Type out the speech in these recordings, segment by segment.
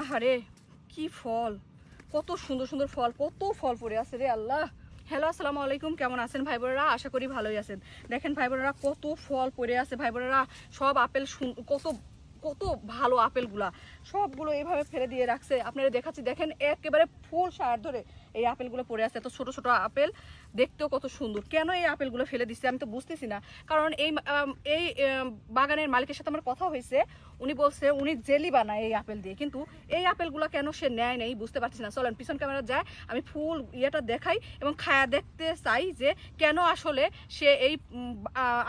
আহারে, কি ফল? কত সুন্দর সুন্দর ফল, কত ফল পড়ে আছে রে আল্লাহ। হ্যালো আসসালামু আলাইকুম, কেমন আছেন ভাই বোনেরা? আশা করি ভালোই আছেন। দেখেন ভাই বোনেরা, কত ফল পড়ে আছে ভাই বোনেরা। সব আপেল কত কত ভালো আপেলগুলা। সবগুলো এইভাবে ফেলে দিয়ে রাখছে। আপনারা দেখাচ্ছি, দেখেন, একেবারে ফুল সার ধরে এই আপেলগুলো পড়ে আছে, এত ছোট ছোট আপেল। দেখতেও কত সুন্দর। কেন এই আপেলগুলো ফেলে দিচ্ছে আমি তো বুঝতেছি না। কারণ এই এই বাগানের মালিকের সাথে আমার কথা হয়েছে। উনি বলছে উনি জেলি বানায় এই আপেল দিয়ে। কিন্তু এই আপেলগুলো কেন সে নেয় নেই বুঝতে পারছি না। চলেন, পিছন ক্যামেরা যায়, আমি ফুল ইয়েটা দেখাই এবং খায়া দেখতে চাই যে কেন আসলে সে এই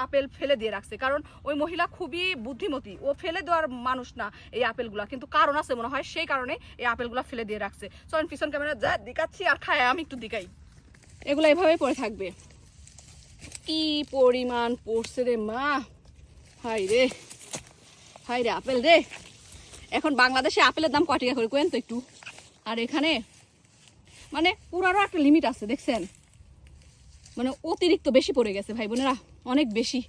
আপেল ফেলে দিয়ে রাখছে। কারণ ওই মহিলা খুবই বুদ্ধিমতী। ও ফেলে দেওয়ার মানুষ না এই আপেলগুলা। কিন্তু কারণ আছে মনে হয়, সেই কারণে এই আপেলগুলা ফেলে দিয়ে রাখছে। চলেন, পিছন ক্যামেরা যা দেখাচ্ছি আর খায় আমি একটু দিকাই এগুলো এভাবেই পড়ে থাকবে। কি পরিমাণ পড়ছে রে মা। হাই রে। হাই রে আপেল রে। এখন বাংলাদেশে আপেলের দাম কয় টাকা করে কেন তো একটু? আর এখানে মানে পুরারও একটা লিমিট আছে, দেখছেন? মানে অতিরিক্ত বেশি পড়ে গেছে, ভাই বোনেরা। অনেক বেশি।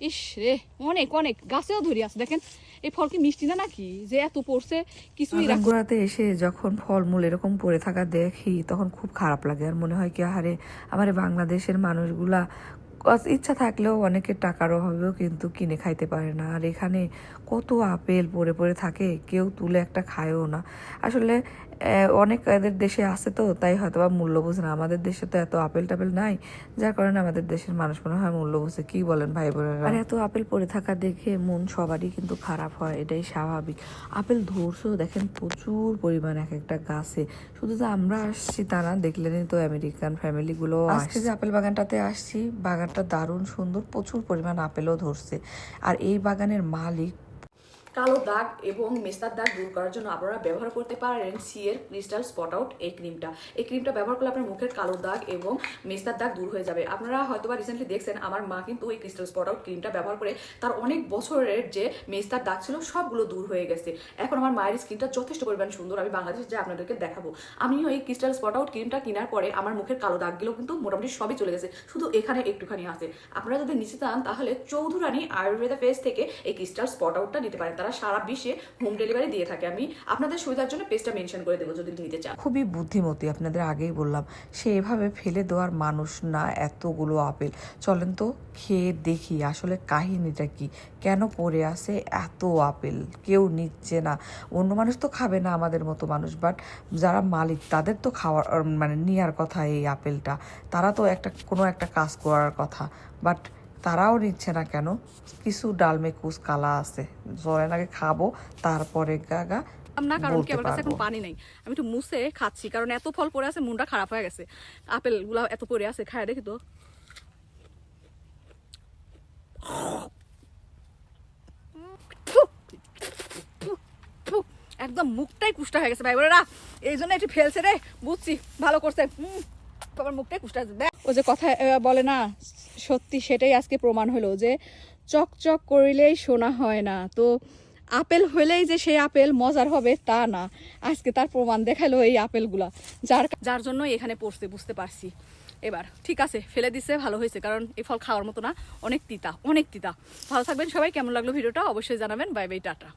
ইস রে অনেক অনেক। গাছেও ধরি আছে দেখেন। এই ফল কি মিষ্টি না নাকি? যে এত পড়ছে কিছুই বাগানগুড়াতে এসে যখন ফলমূল এরকম পড়ে থাকা দেখি তখন খুব খারাপ লাগে। আর মনে হয় কি আহারে আমার বাংলাদেশের মানুষগুলা ইচ্ছা থাকলেও অনেকের টাকার অভাবেও কিন্তু কিনে খাইতে পারে না। আর এখানে কত আপেল পড়ে পড়ে থাকে কেউ তুলে একটা খায়ও না। আসলে অনেক এদের দেশে আছে তো তাই হয়তো বা মূল্য বোঝে না। আমাদের দেশে তো এত আপেল টাপেল নাই যার কারণে আমাদের দেশের মানুষ মনে হয় মূল্য বোঝে। কি বলেন ভাই বোনেরা আর এত আপেল পড়ে থাকা দেখে মন সবারই কিন্তু খারাপ হয় এটাই স্বাভাবিক। আপেল ধরছেও দেখেন প্রচুর পরিমাণ এক একটা গাছে। শুধু যে আমরা আসছি তা না দেখলেনই তো আমেরিকান ফ্যামিলিগুলো আজকে যে আপেল বাগানটাতে আসছি বাগানটা দারুণ সুন্দর প্রচুর পরিমাণ আপেলও ধরছে। আর এই বাগানের মালিক কালো দাগ এবং মেস্তার দাগ দূর করার জন্য আপনারা ব্যবহার করতে পারেন সিয়ের ক্রিস্টাল স্পট আউট এই ক্রিমটা এই ক্রিমটা ব্যবহার করলে আপনার মুখের কালো দাগ এবং মেস্তার দাগ দূর হয়ে যাবে। আপনারা হয়তোবা রিসেন্টলি দেখছেন, আমার মা কিন্তু এই ক্রিস্টাল স্পট আউট ক্রিমটা ব্যবহার করে তার অনেক বছরের যে মেস্তার দাগ ছিল সবগুলো দূর হয়ে গেছে। এখন আমার মায়ের স্কিনটা যথেষ্ট পরিমাণ সুন্দর, আমি বাংলাদেশে যা আপনাদেরকে দেখাবো। আমিও এই ক্রিস্টাল স্পট আউট ক্রিমটা কেনার পরে আমার মুখের কালো দাগগুলো কিন্তু মোটামুটি সবই চলে গেছে, শুধু এখানে একটুখানি আছে। আপনারা যদি নিচে চান তাহলে চৌধুরানী আয়ুর্বেদা ফেস থেকে এই ক্রিস্টাল স্পট আউটটা নিতে পারেন। তারা সারা বিশ্বে হোম ডেলিভারি দিয়ে থাকে, আমি আপনাদের সুবিধার জন্য পেজটা মেনশন করে দেবো যদি নিতে চান। খুবই বুদ্ধিমতী, আপনাদের আগেই বললাম, সে এভাবে ফেলে দেওয়ার মানুষ না, এতগুলো আপেল। চলেন তো খেয়ে দেখি আসলে কাহিনীটা কি, কেন পড়ে আছে এত আপেল? কেউ নিচ্ছে না, অন্য মানুষ তো খাবে না আমাদের মতো মানুষ বাট যারা মালিক তাদের তো খাওয়ার মানে নেওয়ার কথা এই আপেলটা। তারা তো একটা, কোনো একটা কাজ করার কথা বাট তারাও নিচ্ছে না কেন? কিছু ডালমে কুচ কালা আছে। জলের আগে খাব তারপরে গাগা না কারণ কি আমার কাছে এখন পানি নেই। আমি একটু মুছে খাচ্ছি কারণ এত ফল পড়ে আছে মুন্ডা খারাপ হয়ে গেছে। আপেলগুলা এত পড়ে আছে খায় দেখি তো। একদম মুখটাই কুষ্টা হয়ে গেছে ভাই। বোনেরা এই জন্য একটু ফেলছে রে বুঝছি ভালো করছে। মুখটাই কুষ্টা হয়েছে দেখ ও যে কথা বলে না সত্যি সেটাই আজকে প্রমাণ হলো যে চকচক করিলেই শোনা হয় না। তো আপেল হইলেই যে সেই আপেল মজার হবে তা না। আজকে তার প্রমাণ দেখাল এই আপেলগুলা। যার যার জন্য এখানে পড়ছে, বুঝতে পারছি। এবার, ঠিক আছে, ফেলে দিছে, ভালো হয়েছে, কারণ এই ফল খাওয়ার মতো না। অনেক তিতা অনেক তিতা। ভালো থাকবেন সবাই, কেমন লাগল ভিডিওটা অবশ্যই জানাবেন। Bye bye, tata.